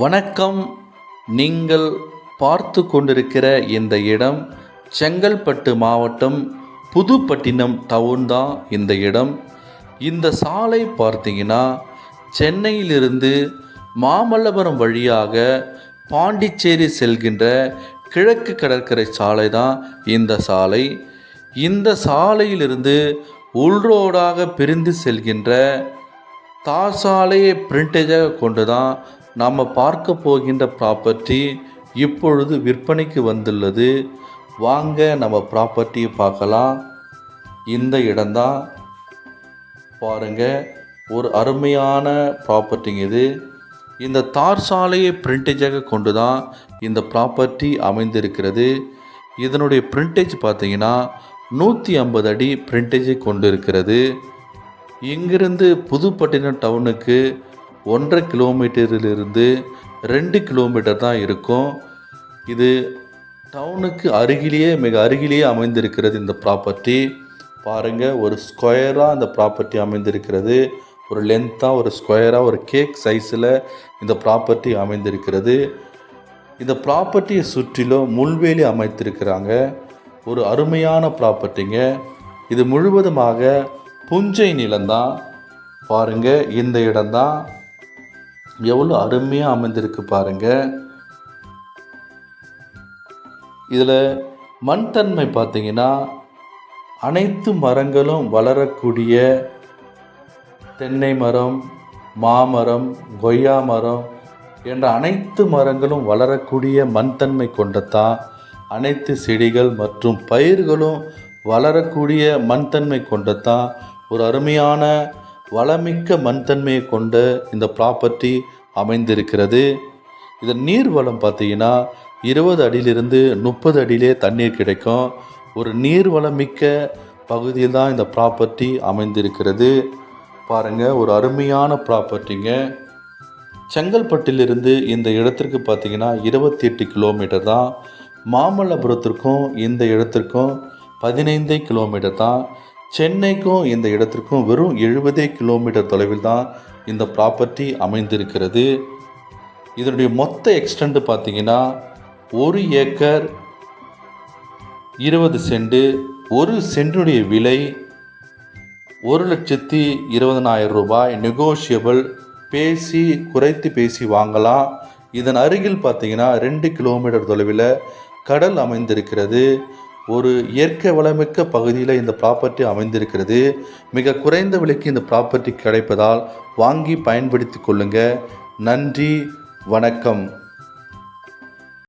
வணக்கம். நீங்கள் பார்த்து கொண்டிருக்கிற இந்த இடம் செங்கல்பட்டு மாவட்டம் புதுப்பட்டினம் டவுன் தான் இந்த இடம். இந்த சாலை பார்த்தீங்கன்னா சென்னையிலிருந்து மாமல்லபுரம் வழியாக பாண்டிச்சேரி செல்கின்ற கிழக்கு கடற்கரை சாலை தான் இந்த சாலை. இந்த சாலையிலிருந்து உள்ரோடாக பிரிந்து செல்கின்ற தார் சாலையை பிரிண்டேஜாக கொண்டு தான் நாம் பார்க்க போகின்ற ப்ராப்பர்ட்டி இப்பொழுது விற்பனைக்கு வந்துள்ளது. வாங்க நம்ம ப்ராப்பர்ட்டியை பார்க்கலாம். இந்த இடம்தான் பாருங்க ஒரு அருமையான ப்ராப்பர்ட்டிங்க இது. இந்த தார் சாலையை பிரிண்டேஜாக கொண்டு தான் இந்த ப்ராப்பர்ட்டி அமைந்திருக்கிறது. இதனுடைய பிரிண்டேஜ் பார்த்தீங்கன்னா நூற்றி ஐம்பது அடி பிரிண்டேஜை கொண்டு இருக்கிறது இங்கிருந்து புதுப்பட்டினம் டவுனுக்கு ஒன்றரை கிலோமீட்டரிலிருந்து ரெண்டு கிலோமீட்டர் தான் இருக்கும். இது டவுனுக்கு அருகிலேயே மிக அருகிலேயே அமைந்திருக்கிறது இந்த ப்ராப்பர்ட்டி பாருங்கள் ஒரு ஸ்கொயராக இந்த ப்ராப்பர்ட்டி அமைந்திருக்கிறது. ஒரு லென்த்தாக ஒரு ஸ்கொயராக ஒரு கேக் சைஸில் இந்த ப்ராப்பர்ட்டி அமைந்திருக்கிறது. இந்த ப்ராப்பர்ட்டியை சுற்றிலும் முள்வேலி அமைத்திருக்கிறாங்க. ஒரு அருமையான ப்ராப்பர்ட்டிங்க இது முழுவதுமாக புஞ்சை நிலம்தான். பாருங்கள் இந்த இடம்தான். எவ்வளோ அருமையாக அமைந்திருக்கு பாருங்க. இதில் மண் தன்மை பார்த்தீங்கன்னா அனைத்து மரங்களும் வளரக்கூடிய தென்னை மரம் மாமரம் கொய்யா மரம் என்ற அனைத்து மரங்களும் வளரக்கூடிய மண் தன்மை கொண்டதான் அனைத்து செடிகள் மற்றும் பயிர்களும் வளரக்கூடிய மண்தன்மை கொண்டதான் ஒரு அருமையான வளமிக்க மண் தன்மையை கொண்ட இந்த ப்ராப்பர்ட்டி அமைந்திருக்கிறது. இதன் நீர் வளம் பார்த்தீங்கன்னா இருபது அடியிலிருந்து முப்பது அடியிலே தண்ணீர் கிடைக்கும். ஒரு நீர் வளமிக்க பகுதியில் தான் இந்த ப்ராப்பர்ட்டி அமைந்திருக்கிறது. பாருங்கள் ஒரு அருமையான ப்ராப்பர்ட்டிங்க செங்கல்பட்டிலிருந்து இந்த இடத்திற்கு பார்த்தீங்கன்னா இருபத்தி எட்டு கிலோமீட்டர் தான். மாமல்லபுரத்திற்கும் இந்த இடத்திற்கும் பதினைந்தே கிலோமீட்டர் தான். சென்னைக்கும் இந்த இடத்திற்கும் வெறும் எழுபதே கிலோமீட்டர் தொலைவில் தான் இந்த ப்ராப்பர்ட்டி அமைந்திருக்கிறது. இதனுடைய மொத்த எக்ஸ்டெண்ட் பார்த்தீங்கன்னா ஒரு ஏக்கர் இருபது சென்டு ஒரு சென்டுடைய விலை ஒரு லட்சத்தி இருபதனாயிரம் ரூபாய். நெகோஷியபிள் பேசி குறைத்து பேசி வாங்கலாம். இதன் அருகில் பார்த்தீங்கன்னா ரெண்டு கிலோமீட்டர் தொலைவில் கடல் அமைந்திருக்கிறது. ஒரு இயற்கை வளமிக்க பகுதியில் இந்த ப்ராப்பர்ட்டி அமைந்திருக்கிறது. மிக குறைந்த விலைக்கு இந்த ப்ராப்பர்ட்டி கிடைப்பதால் வாங்கி பயன்படுத்தி கொள்ளுங்கள் நன்றி வணக்கம்.